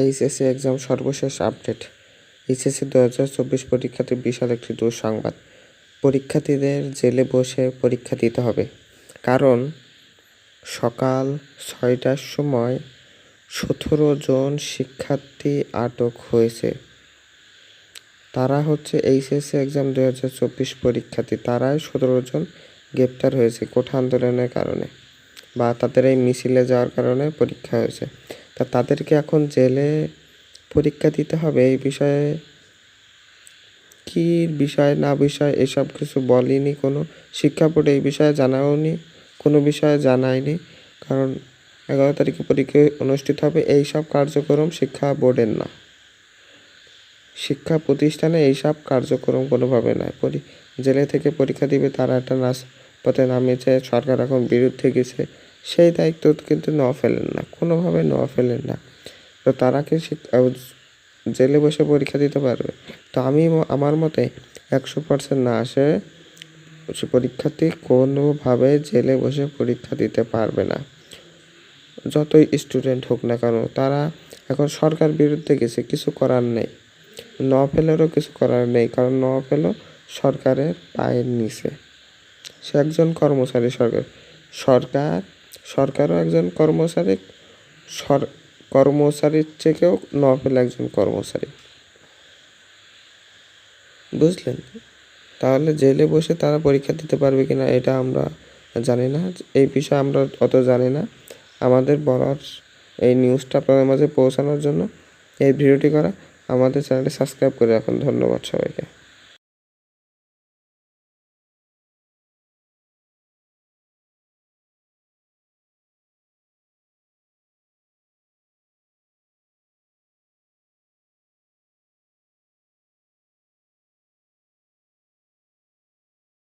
HSC exam সর্বশেষ update. HSC দু হাজার চব্বিশ পরীক্ষাতে বিশাল একটি দুঃসংবাদ। পরীক্ষার্থীদের জেলে বসে পরীক্ষা দিতে হবে। কারণ সকাল ছয়টার সময় সতেরো জন শিক্ষার্থী আটক হয়েছে। তারা হচ্ছে এইচএসসি এক্সাম দু হাজার চব্বিশ পরীক্ষার্থী। তারাই সতেরো জন গ্রেপ্তার হয়েছে কোঠা আন্দোলনের কারণে বা তাদের এই মিছিলে যাওয়ার কারণে পরীক্ষা হয়েছে। তা তাদেরকে এখন জেলে পরীক্ষা দিতে হবে। এই বিষয়ে কি বিষয়, না বিষয়, এসব কিছু বলেনি কোনো শিক্ষা বোর্ড। এই বিষয়ে জানাওনি, কোনো বিষয়ে জানায়নি। কারণ এগারো তারিখে পরীক্ষা অনুষ্ঠিত হবে। এই সব কার্যক্রম শিক্ষা বোর্ডের না। শিক্ষা প্রতিষ্ঠানে এইসব কার্যক্রম কোনোভাবে নয়। পরি জেলে থেকে পরীক্ষা দিবে, তারা একটা নাচ পথে নামিয়েছে। সরকার এখন বিরুদ্ধে গেছে। সেই দায়িত্ব কিন্তু নেওয়া ফেলেন না, কোনোভাবে নেওয়া ফেলেন না। তো তারা কি জেলে বসে পরীক্ষা দিতে পারবে? তো আমি আমার মতে একশো পার্সেন্ট না আসে পরীক্ষার্থী কোনোভাবে জেলে বসে পরীক্ষা দিতে পারবে না। যতই স্টুডেন্ট হোক না কেন, তারা এখন সরকার বিরুদ্ধে গেছে, কিছু করার নেই। ন ফেলেরও কিছু করার নেই, কারণ নফেলও সরকারের পায়ের নিচে। সে একজন কর্মচারী সরকার। সরকার সরকারও একজন কর্মচারী, সর কর্মচারীর থেকেও নফেল একজন কর্মচারী। বুঝলেন? তাহলে জেলে বসে তারা পরীক্ষা দিতে পারবে কিনা এটা আমরা জানি না। এই বিষয়ে আমরা অত জানি না। আমাদের বলার এই নিউজটা আপনাদের মাঝে পৌঁছানোর জন্য এই ভিডিওটি করা। আমাদের চ্যানেলটি সাবস্ক্রাইব করে রাখুন। ধন্যবাদ সবাইকে।